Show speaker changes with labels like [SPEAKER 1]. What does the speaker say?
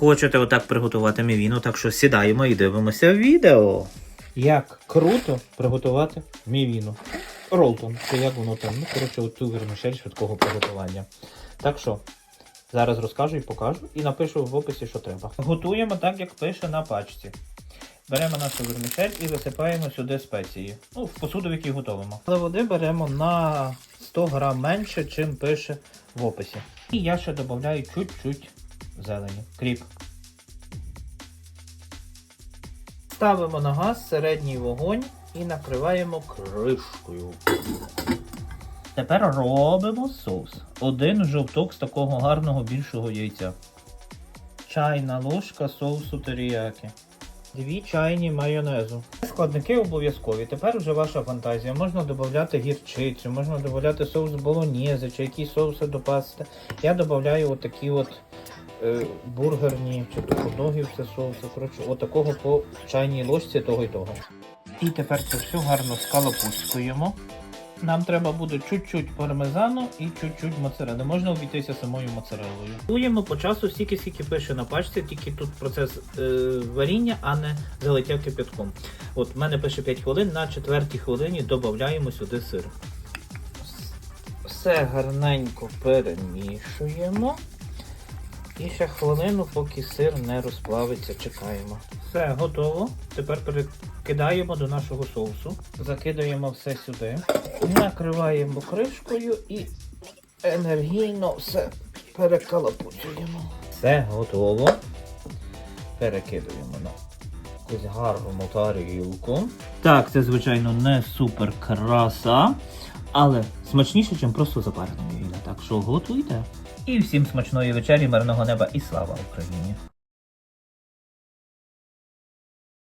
[SPEAKER 1] Хочете отак приготувати мівіну, так що сідаємо і дивимося відео. Як круто приготувати мівіну. Ролтон, чи як воно там. Ну, коротше, оцю вермішель швидкого приготування. Так що, зараз розкажу і покажу, і напишу в описі, що треба. Готуємо так, як пише на пачці. Беремо нашу вермішель і висипаємо сюди спеції. Ну, в посуду, в якій готовимо. Але води беремо на 100 грам менше, чим пише в описі. І я ще додаю чуть-чуть зелені. Кріп. Ставимо на газ середній вогонь і накриваємо кришкою. Тепер робимо соус. Один жовток з такого гарного більшого яйця. Чайна ложка соусу теріякі. Дві чайні майонезу. Складники обов'язкові. Тепер вже ваша фантазія. Можна додати гірчицю, можна додати соус болоньєзе чи якісь соуси до пасти. Я додаю отакі от бургерні чи то хот-доги все соуси. Коротше, отакого по чайній ложці того і того. І тепер це все гарно скалопускуємо. Нам треба буде чуть-чуть пармезану і чуть-чуть моцарели. Можна обійтися самою моцарелою. Готуємо по часу стільки, скільки пише на пачці, тільки тут процес е, варіння, а не залиття кипятком. От в мене пише 5 хвилин, на четвертій хвилині додаємо сюди сир. Все гарненько перемішуємо. І ще хвилину, поки сир не розплавиться, чекаємо. Все, готово. Тепер перекидаємо до нашого соусу. Закидаємо все сюди. Накриваємо кришкою і енергійно все перекалапуцюємо. Все готово. Перекидуємо на якусь гарну тарілку. Так, це, звичайно, не супер краса, але смачніше, ніж просто запарена мівіна. Так що готуйте. І всім смачної вечері, мирного неба і слава Україні!